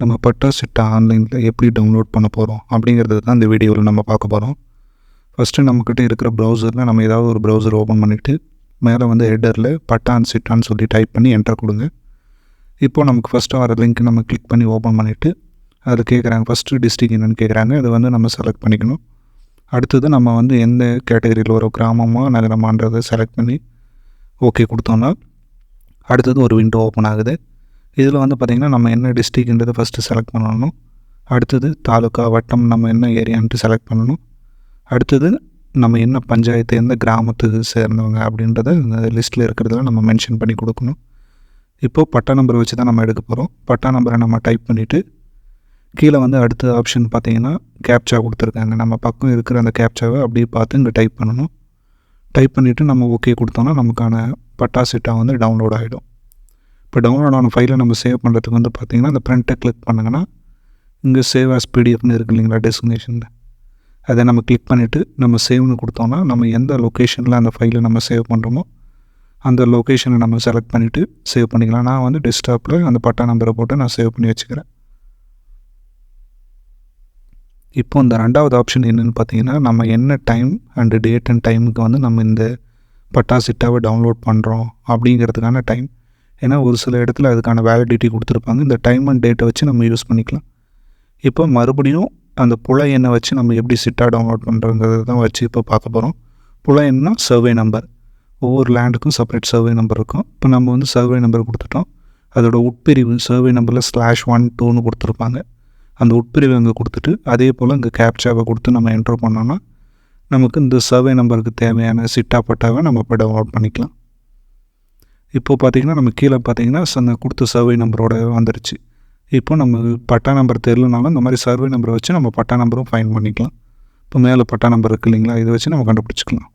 நம்ம பட்டா செட்டை ஆன்லைனில் எப்படி டவுன்லோட் பண்ண போகிறோம் அப்படிங்கிறது தான் இந்த வீடியோவில் நம்ம பார்க்க போகிறோம் ஃபஸ்ட்டு நம்மக்கிட்ட இருக்கிற ப்ரௌசரில் நம்ம ஏதாவது ஒரு ப்ரௌசர் ஓப்பன் பண்ணிவிட்டு மேலே வந்து ஹெட்டரில் பட்டான் சிட்டான்னு சொல்லி டைப் பண்ணி என்டர் கொடுங்க. இப்போது நமக்கு ஃபஸ்ட்டு வர லிங்க் நம்ம கிளிக் பண்ணி ஓப்பன் பண்ணிவிட்டு அதில் கேட்குறாங்க ஃபஸ்ட்டு டிஸ்ட்ரிக் என்னென்னு கேட்குறாங்க அதை வந்து நம்ம செலக்ட் பண்ணிக்கணும். அடுத்தது நம்ம வந்து எந்த கேட்டகரியில் ஒரு கிராமமாக நகரமான்றதை செலக்ட் பண்ணி ஓகே கொடுத்தோம்னா அடுத்தது ஒரு விண்டோ ஓப்பன் ஆகுது. இதில் வந்து பார்த்திங்கன்னா நம்ம என்ன டிஸ்ட்ரிக்ன்றது ஃபஸ்ட்டு செலக்ட் பண்ணணும். அடுத்தது தாலுக்கா வட்டம் நம்ம என்ன ஏரியான்ட்டு செலக்ட் பண்ணணும். அடுத்தது நம்ம என்ன பஞ்சாயத்து எந்த கிராமத்துக்கு சேர்ந்தவங்க அப்படின்றத இந்த லிஸ்ட்டில் இருக்கிறதுல நம்ம மென்ஷன் பண்ணி கொடுக்கணும். இப்போது பட்டா நம்பரை வச்சு தான் நம்ம எடுக்க போகிறோம் பட்டா நம்பரை நம்ம டைப் பண்ணிவிட்டு கீழே வந்து அடுத்த ஆப்ஷன் பார்த்தீங்கன்னா கேப்சா கொடுத்துருக்காங்க. நம்ம பக்கம் இருக்கிற அந்த கேப்சாவை அப்படியே பார்த்து இங்கே டைப் பண்ணணும். டைப் பண்ணிவிட்டு நம்ம ஓகே கொடுத்தோன்னா நமக்கான பட்டா செட்டாக வந்து டவுன்லோட் ஆகிடும் இப்போ டவுன்லோட் ஆன ஃபைலை நம்ம சேவ் பண்ணுறதுக்கு வந்து பார்த்திங்கன்னா அந்த ப்ரிண்ட்டை கிளிக் பண்ணுங்கன்னா இங்கே சேவ் ஆஸ் பிடிஎஃப்னு இருக்கு இல்லைங்களா டெஸ்டினேஷனில் அதை நம்ம கிளிக் பண்ணிவிட்டு நம்ம சேவ்னு கொடுத்தோன்னா நம்ம எந்த லொக்கேஷனில் அந்த ஃபைலை நம்ம சேவ் பண்ணுறோமோ அந்த லொக்கேஷனை நம்ம செலக்ட் பண்ணிவிட்டு சேவ் பண்ணிக்கலாம். நான் வந்து டெஸ்க்டாப்பில் அந்த பட்டா நம்பரை போட்டு நான் சேவ் பண்ணி வச்சுக்கிறேன். இப்போ இந்த ரெண்டாவது ஆப்ஷன் என்னென்னு பார்த்தீங்கன்னா நம்ம என்ன டைம் அண்டு டேட் அண்ட் டைமுக்கு வந்து நம்ம இந்த பட்டா சிட்டாவை டவுன்லோட் பண்ணுறோம் அப்படிங்கிறதுக்கான டைம் ஏன்னா ஒரு சில இடத்துல அதுக்கான வேலிடிட்டி கொடுத்துருப்பாங்க. இந்த டைம் அண்ட் டேட்டை வச்சு நம்ம யூஸ் பண்ணிக்கலாம். இப்போ மறுபடியும் அந்த புல எண்ணை வச்சு நம்ம எப்படி சிட்டாக டவுன்லோட் பண்ணுறங்கிறத தான் வச்சு இப்போ பார்க்க போகிறோம் புல எண்ணா சர்வே நம்பர் ஒவ்வொரு லேண்டுக்கும் செப்பரேட் சர்வே நம்பர் இருக்கும். இப்போ நம்ம வந்து சர்வே நம்பர் கொடுத்துட்டோம். அதோட உட்பிரிவு சர்வே நம்பரில் ஸ்லாஷ் ஒன் டூன்னு கொடுத்துருப்பாங்க. அந்த உட்பிரிவு அங்கே கொடுத்துட்டு அதே போல் இங்கே கேப்சாவை கொடுத்து நம்ம என்ட்ரு பண்ணோன்னா நமக்கு இந்த சர்வே நம்பருக்கு தேவையான சிட்டா பட்டாவை நம்ம இப்போ டவுன்லோட் பண்ணிக்கலாம். இப்போது பார்த்திங்கன்னா நம்ம கீழே பார்த்தீங்கன்னா அந்த கொடுத்த சர்வே நம்பரோட வந்துருச்சு. இப்போ நம்ம பட்டா நம்பர் தெரிலனாலும் இந்த மாதிரி சர்வே நம்பரை வச்சு நம்ம பட்டா நம்பரும் ஃபைன் பண்ணிக்கலாம். இப்போ மேலே பட்டா நம்பர் இருக்கு இல்லைங்களா? இதை வச்சு நம்ம கண்டுபிடிச்சிக்கலாம்.